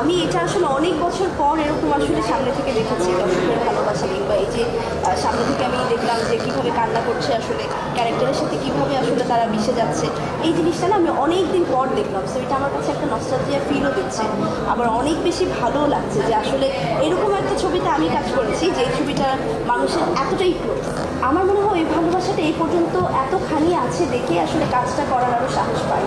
আমি এটা আসলে অনেক বছর পর এরকম আসলে সামনে থেকে দেখেছি দর্শকের ভালোবাসা কিংবা এই যে সামনে থেকে আমি দেখলাম যে কীভাবে কান্না করছে আসলে ক্যারেক্টারের সাথে, কীভাবে তারা মিশে যাচ্ছে। এই জিনিসটা না আমি অনেক দিন পর দেখলাম। সো এটা আমার কাছে একটা নস্টালজিয়া ফিলও দিচ্ছে। আবার অনেক বেশি ভালো লাগছে যে আসলে এরকম একটা ছবিতে আমি কাজ করেছি যে ছবিটা মানুষের এতটাই ক্লোজ আমার মনে হয় এই ভালোবাসাটা এই পর্যন্ত এতখানি আছে দেখে আসলে কাজটা করার আরও সাহস পাই।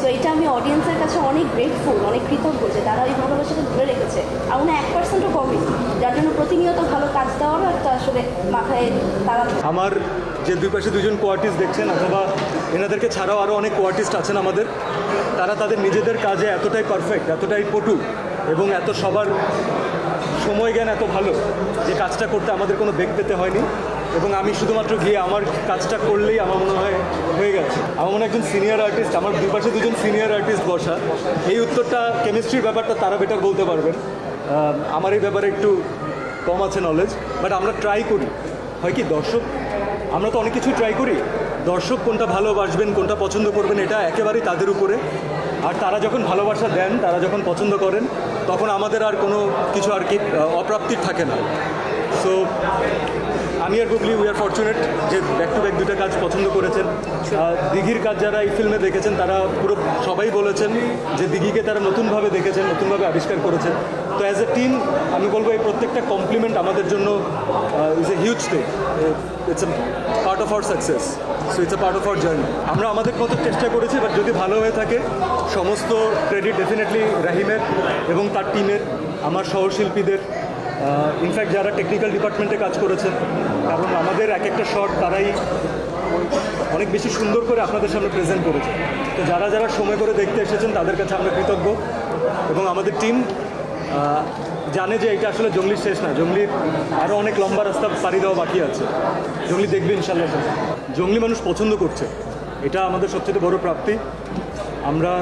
তো এটা আমি অডিয়েন্সের কাছে অনেক গ্রেটফুল অনেক কৃতজ্ঞ যে তারা এই ভালোবাসাটা ধরে রেখেছে। আর উনি এক পার্সেন্টও কমে যার জন্য প্রতিনিয়ত ভালো কাজ দেওয়ার একটা আসলে মাথায় তারা আমার যে দুই পাশে দুজন কোয়ার্টিস্ট দেখছেন, অথবা এনাদেরকে ছাড়াও আরও অনেক কোয়ার্টিস্ট আছেন আমাদের, তারা তাদের নিজেদের কাজে এতটাই পারফেক্ট এতটাই পটু, এবং এত সবার সময় জ্ঞান এত ভালো যে কাজটা করতে আমাদের কোনো বেগ পেতে হয়নি। এবং আমি শুধুমাত্র গিয়ে আমার কাজটা করলেই আমার মনে হয় হয়ে গেছে। আমার মনে একজন সিনিয়র আর্টিস্ট আমার দুই পাশে দুজন সিনিয়র আর্টিস্ট বসা, এই উত্তরটা কেমিস্ট্রির ব্যাপারটা তারা বেটার বলতে পারবেন। আমার এই ব্যাপারে একটু কম আছে নলেজ বাট আমরা ট্রাই করি। হয় কি, দর্শক, আমরা তো অনেক কিছু ট্রাই করি। দর্শক কোনটা ভালোবাসবেন, কোনটা পছন্দ করবেন, এটা একেবারেই তাদের উপরে। আর তারা যখন ভালোবাসা দেন, তারা যখন পছন্দ করেন, তখন আমাদের আর কোনো কিছু আর কি অপ্রাপ্তির থাকে না। সো আর গুগলি উই আর ফর্চুনেট যে ব্যাক টু ব্যাক দুটো কাজ পছন্দ করেছেন। দিঘির কাজ যারা এই ফিল্মে দেখেছেন, তারা পুরো সবাই বলেছেন যে দিঘিকে তারা নতুনভাবে দেখেছেন, নতুনভাবে আবিষ্কার করেছেন। তো অ্যাজ এ টিম আমি বলব এই প্রত্যেকটা কমপ্লিমেন্ট আমাদের জন্য is a huge thing it's a part of our success so it's a part of our journey আমরা আমাদের কত চেষ্টা করেছি বাট যদি ভালো হয়ে থাকে, সমস্ত ক্রেডিট ডেফিনেটলি রাহিমের এবং তার টিমের আমার সহশিল্পীদের। ইনফ্যাক্ট যারা টেকনিক্যাল ডিপার্টমেন্টে কাজ করেছেন কারণ আমাদের এক একটা শট তারাই অনেক বেশি সুন্দর করে আপনাদের সামনে প্রেজেন্ট করেছে। তো যারা যারা সময় করে দেখতে এসেছেন, তাদের কাছে আমরা কৃতজ্ঞ এবং আমাদের টিম জানে যে এটা আসলে জঙ্গলির শেষ না। জঙ্গলির আরও অনেক লম্বা রাস্তা পাড়ি দেওয়া বাকি আছে। জঙ্গলি দেখবে ইনশাল্লাহ জঙ্গলি মানুষ পছন্দ করছে। এটা আমাদের সবচেয়ে বড় প্রাপ্তি। আমরা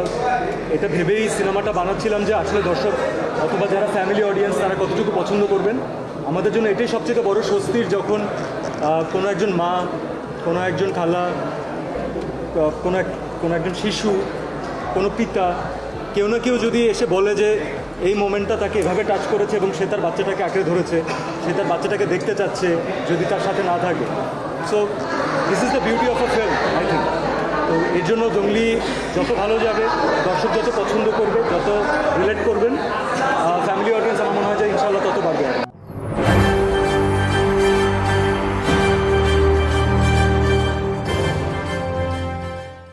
এটা ভেবেই সিনেমাটা বানাচ্ছিলাম যে আসলে দর্শক অথবা যারা ফ্যামিলি অডিয়েন্স তারা কতটুকু পছন্দ করবেন। আমাদের জন্য এটাই সবচেয়ে বড় স্বস্তির যখন কোনো একজন মা, কোনো একজন খালা কোনো এক, কোনো একজন শিশু, কোনো পিতা, কেউ না কেউ যদি এসে বলে যে এই মোমেন্টটা তাকে এভাবে টাচ করেছে এবং সে তার বাচ্চাটাকে আঁকড়ে ধরেছে, সে তার বাচ্চাটাকে দেখতে চাচ্ছে যদি তার সাথে না থাকে। So this is the beauty of a film I think তো এর জন্য জঙ্গলি যত ভালো যাবে, দর্শক যত পছন্দ করবে, যত রিলেট করবেন